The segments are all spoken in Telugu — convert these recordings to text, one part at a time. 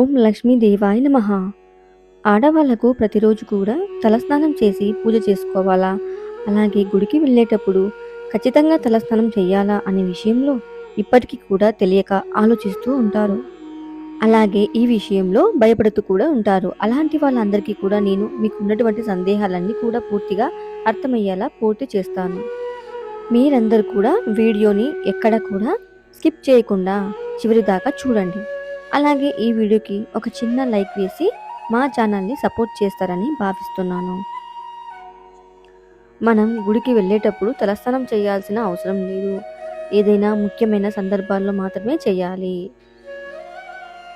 ఓం లక్ష్మీదేవాయ నమః. ఆడవాళ్ళకు ప్రతిరోజు కూడా తలస్నానం చేసి పూజ చేసుకోవాలా? అలాగే గుడికి వెళ్ళేటప్పుడు ఖచ్చితంగా తలస్నానం చేయాలా అనే విషయంలో ఇప్పటికీ కూడా తెలియక ఆలోచిస్తూ ఉంటారు. అలాగే ఈ విషయంలో భయపడుతూ కూడా ఉంటారు. అలాంటి వాళ్ళందరికీ కూడా నేను మీకు ఉన్నటువంటి సందేహాలన్నీ కూడా పూర్తిగా అర్థమయ్యేలా పూర్తి చేస్తాను. మీరందరూ కూడా వీడియోని ఎక్కడ కూడా స్కిప్ చేయకుండా చివరి దాకా చూడండి. అలాగే ఈ వీడియోకి ఒక చిన్న లైక్ వేసి మా ఛానల్ని సపోర్ట్ చేస్తారని భావిస్తున్నాను. మనం గుడికి వెళ్ళేటప్పుడు తలస్నానం చేయాల్సిన అవసరం లేదు. ఏదైనా ముఖ్యమైన సందర్భాల్లో మాత్రమే చేయాలి.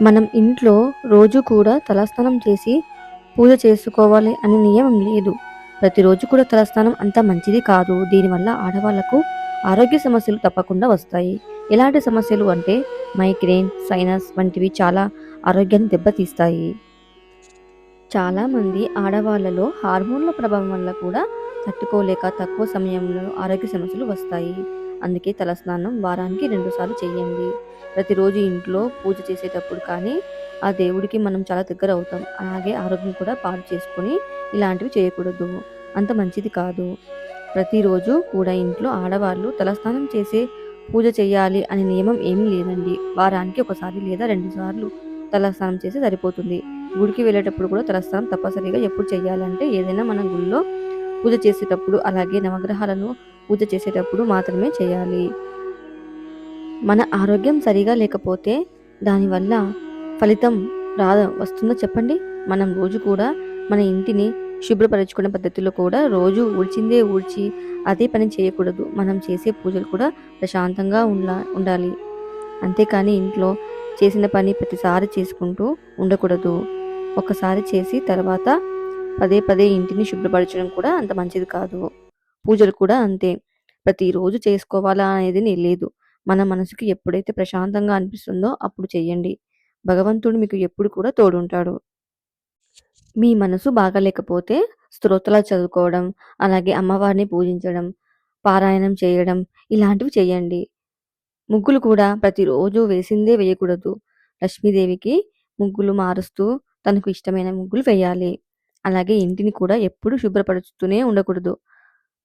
మనం ఇంట్లో రోజు కూడా తలస్నానం చేసి పూజ చేసుకోవాలి అనే నియమం లేదు. ప్రతిరోజు కూడా తలస్నానం అంత మంచిది కాదు. దీనివల్ల ఆడవాళ్ళకు ఆరోగ్య సమస్యలు తప్పకుండా వస్తాయి. ఎలాంటి సమస్యలు అంటే మైగ్రేన్ సైనస్ వంటివి చాలా ఆరోగ్యాన్ని దెబ్బతీస్తాయి. చాలామంది ఆడవాళ్ళలో హార్మోన్ల ప్రభావం వల్ల కూడా తట్టుకోలేక తక్కువ సమయంలో ఆరోగ్య సమస్యలు వస్తాయి. అందుకే తలస్నానం వారానికి రెండుసార్లు చేయండి. ప్రతిరోజు ఇంట్లో పూజ చేసేటప్పుడు కానీ ఆ దేవుడికి మనం చాలా దగ్గర అవుతాం. అలాగే ఆరోగ్యం కూడా పాడు చేసుకొని ఇలాంటివి చేయకూడదు. అంత మంచిది కాదు. ప్రతిరోజు కూడా ఇంట్లో ఆడవాళ్ళు తలస్నానం చేసే పూజ చేయాలి అనే నియమం ఏమీ లేదండి. వారానికి ఒకసారి లేదా రెండు సార్లు తలస్నానం చేసి సరిపోతుంది. గుడికి వెళ్ళేటప్పుడు కూడా తలస్నానం తప్పనిసరిగా ఎప్పుడు చేయాలంటే ఏదైనా మన గుళ్ళో పూజ చేసేటప్పుడు అలాగే నవగ్రహాలను పూజ చేసేటప్పుడు మాత్రమే చేయాలి. మన ఆరోగ్యం సరిగా లేకపోతే దానివల్ల ఫలితం రాద వస్తుందో చెప్పండి? మనం రోజు కూడా మన ఇంటిని శుభ్రపరచుకునే పద్ధతిలో కూడా రోజు ఊడ్చిందే ఊడ్చి అదే పని చేయకూడదు. మనం చేసే పూజలు కూడా ప్రశాంతంగా ఉండా ఉండాలి. అంతేకాని ఇంట్లో చేసిన పని ప్రతిసారి చేసుకుంటూ ఉండకూడదు. ఒకసారి చేసి తర్వాత పదే పదే ఇంటిని శుభ్రపరచడం కూడా అంత మంచిది కాదు. పూజలు కూడా అంతే. ప్రతిరోజు చేసుకోవాలా అనేది లేదు. మన మనసుకి ఎప్పుడైతే ప్రశాంతంగా అనిపిస్తుందో అప్పుడు చేయండి భగవంతుడు మీకు ఎప్పుడు కూడా తోడుంటాడు. మీ మనసు బాగాలేకపోతే స్తోత్రాలు చదువుకోవడం అలాగే అమ్మవారిని పూజించడం పారాయణం చేయడం ఇలాంటివి చేయండి ముగ్గులు కూడా ప్రతిరోజు వేసిందే వేయకూడదు. లక్ష్మీదేవికి ముగ్గులు మారుస్తూ తనకు ఇష్టమైన ముగ్గులు వేయాలి. అలాగే ఇంటిని కూడా ఎప్పుడు శుభ్రపరుస్తూనే ఉండకూడదు.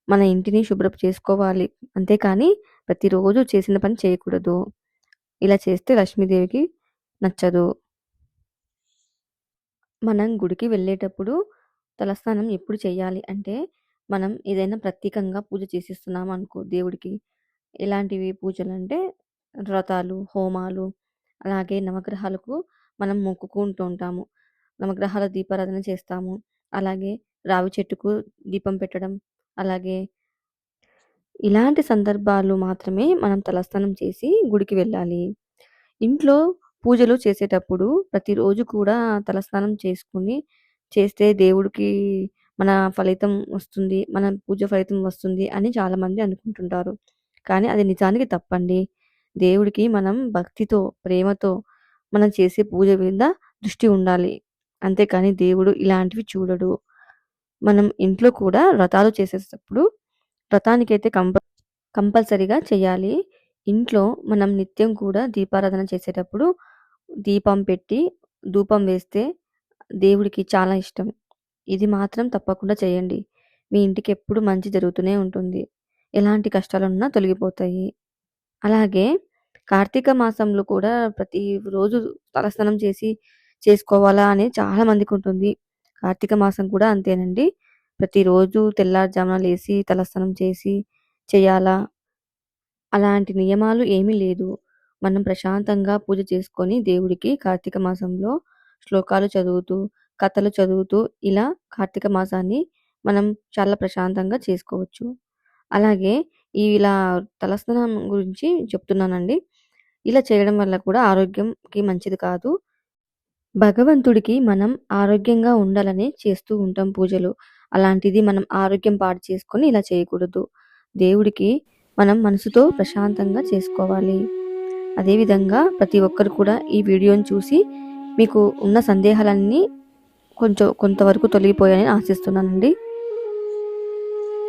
మన ఇంటిని శుభ్రం చేసుకోవాలి. అంతేకాని ప్రతిరోజు చేసిన పని చేయకూడదు. ఇలా చేస్తే లక్ష్మీదేవికి నచ్చదు. మనం గుడికి వెళ్ళేటప్పుడు తలస్నానం ఎప్పుడు చేయాలి? అంటే మనం ఏదైనా ప్రత్యేకంగా పూజ చేసిస్తున్నాం అనుకో దేవుడికి. ఎలాంటివి పూజలు అంటే వ్రతాలు హోమాలు అలాగే నవగ్రహాలకు మనం మొక్కుకుంటూ ఉంటాము. నవగ్రహాల దీపారాధన చేస్తాము. అలాగే రావి చెట్టుకు దీపం పెట్టడం అలాగే ఇలాంటి సందర్భాలు మాత్రమే మనం తలస్నానం చేసి గుడికి వెళ్ళాలి. ఇంట్లో పూజలు చేసేటప్పుడు ప్రతిరోజు కూడా తలస్నానం చేసుకుని చేస్తే దేవుడికి మన ఫలితం వస్తుంది మన పూజ ఫలితం వస్తుంది అని చాలామంది అనుకుంటుంటారు. కానీ అది నిజానికి తప్పండి. దేవుడికి మనం భక్తితో ప్రేమతో మనం చేసే పూజ మీద దృష్టి ఉండాలి. అంతేకాని దేవుడు ఇలాంటివి చూడడు. మనం ఇంట్లో కూడా వ్రతాలు చేసేటప్పుడు వ్రతానికైతే కంప కంపల్సరీగా చేయాలి. ఇంట్లో మనం నిత్యం కూడా దీపారాధన చేసేటప్పుడు దీపం పెట్టి ధూపం వేస్తే దేవుడికి చాలా ఇష్టం. ఇది మాత్రం తప్పకుండా చేయండి. మీ ఇంటికి ఎప్పుడు మంచి జరుగుతూనే ఉంటుంది. ఎలాంటి కష్టాలున్నా తొలగిపోతాయి. అలాగే కార్తీక మాసంలో కూడా ప్రతి రోజు తలస్నానం చేసి చేసుకోవాలా అని చాలా మందికి ఉంటుంది. కార్తీక మాసం కూడా అంతేనండి. ప్రతిరోజు తెల్లారుజామున లేసి తలస్నానం చేసి చేయాలా? అలాంటి నియమాలు ఏమీ లేదు. మనం ప్రశాంతంగా పూజ చేసుకొని దేవుడికి కార్తీక మాసంలో శ్లోకాలు చదువుతూ కథలు చదువుతూ ఇలా కార్తీక మాసాన్ని మనం చాలా ప్రశాంతంగా చేసుకోవచ్చు. అలాగే ఈ ఇలా తలస్నానం గురించి చెప్తున్నానండి. ఇలా చేయడం వల్ల కూడా ఆరోగ్యంకి మంచిది కాదు. భగవంతుడికి మనం ఆరోగ్యంగా ఉండాలని చేస్తూ ఉంటాం పూజలు. అలాంటిది మనం ఆరోగ్యం పాడు చేసుకొని ఇలా చేయకూడదు. దేవుడికి మనం మనసుతో ప్రశాంతంగా చేసుకోవాలి. అదేవిధంగా ప్రతి ఒక్కరు కూడా ఈ వీడియోని చూసి మీకు ఉన్న సందేహాలన్నీ కొంచెం కొంతవరకు తొలగిపోయాయని ఆశిస్తున్నానండి.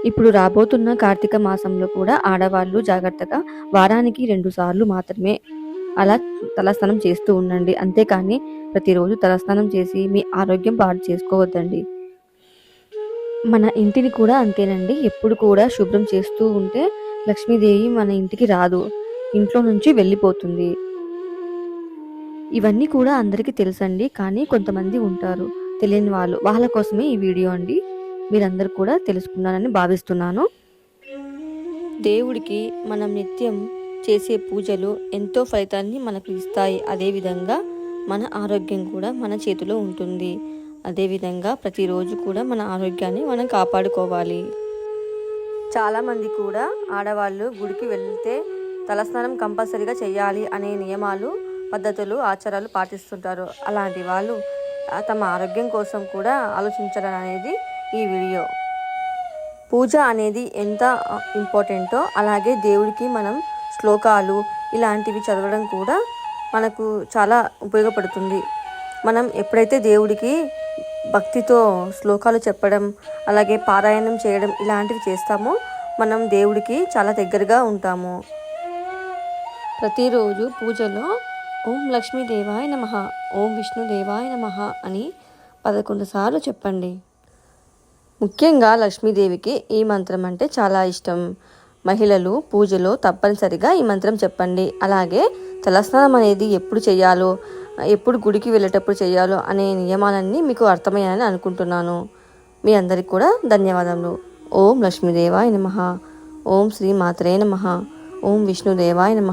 ఇప్పుడు రాబోతున్న కార్తీక మాసంలో కూడా ఆడవాళ్ళు జాగ్రత్తగా వారానికి రెండు సార్లు మాత్రమే అలా తలస్నానం చేస్తూ ఉండండి. అంతేకాని ప్రతిరోజు తలస్నానం చేసి మీ ఆరోగ్యం పాడు చేసుకోవద్దండి. మన ఇంటిని కూడా అంతేనండి. ఎప్పుడు కూడా శుభ్రం చేస్తూ ఉంటే లక్ష్మీదేవి మన ఇంటికి రాదు. ఇంట్లో నుంచి వెళ్ళిపోతుంది. ఇవన్నీ కూడా అందరికీ తెలుసండి కానీ కొంతమంది ఉంటారు తెలియని వాళ్ళు. వాళ్ళ కోసమే ఈ వీడియో అండి. మీరందరూ కూడా తెలుసుకున్నారని భావిస్తున్నాను. దేవుడికి మనం నిత్యం చేసే పూజలు ఎంతో ఫలితాన్ని మనకు ఇస్తాయి. అదేవిధంగా మన ఆరోగ్యం కూడా మన చేతిలో ఉంటుంది. అదేవిధంగా ప్రతిరోజు కూడా మన ఆరోగ్యాన్ని మనం కాపాడుకోవాలి. చాలామంది కూడా ఆడవాళ్ళు గుడికి వెళ్తే తలస్నానం కంపల్సరీగా చేయాలి అనే నియమాలు పద్ధతులు ఆచారాలు పాటిస్తుంటారు. అలాంటి వాళ్ళు తమ ఆరోగ్యం కోసం కూడా ఆలోచించడం అనేది ఈ వీడియో. పూజ అనేది ఎంత ఇంపార్టెంటో అలాగే దేవుడికి మనం శ్లోకాలు ఇలాంటివి చదవడం కూడా మనకు చాలా ఉపయోగపడుతుంది. మనం ఎప్పుడైతే దేవుడికి భక్తితో శ్లోకాలు చెప్పడం అలాగే పారాయణం చేయడం ఇలాంటివి చేస్తామో మనం దేవుడికి చాలా దగ్గరగా ఉంటాము. ప్రతిరోజు పూజలో ఓం లక్ష్మీదేవాయ నమ ఓం విష్ణుదేవాయ నమ అని పదకొండు సార్లు చెప్పండి. ముఖ్యంగా లక్ష్మీదేవికి ఈ మంత్రం అంటే చాలా ఇష్టం. మహిళలు పూజలో తప్పనిసరిగా ఈ మంత్రం చెప్పండి. అలాగే తలస్నానం అనేది ఎప్పుడు చేయాలో ఎప్పుడు గుడికి వెళ్ళేటప్పుడు చేయాలో అనే నియమాలన్నీ మీకు అర్థమయ్యాయని అనుకుంటున్నాను. మీ అందరికి కూడా ధన్యవాదములు. ఓం లక్ష్మీదేవాయ నమ ఓం శ్రీ మాత్రే నమ ఓం విష్ణుదేవాయ నమ.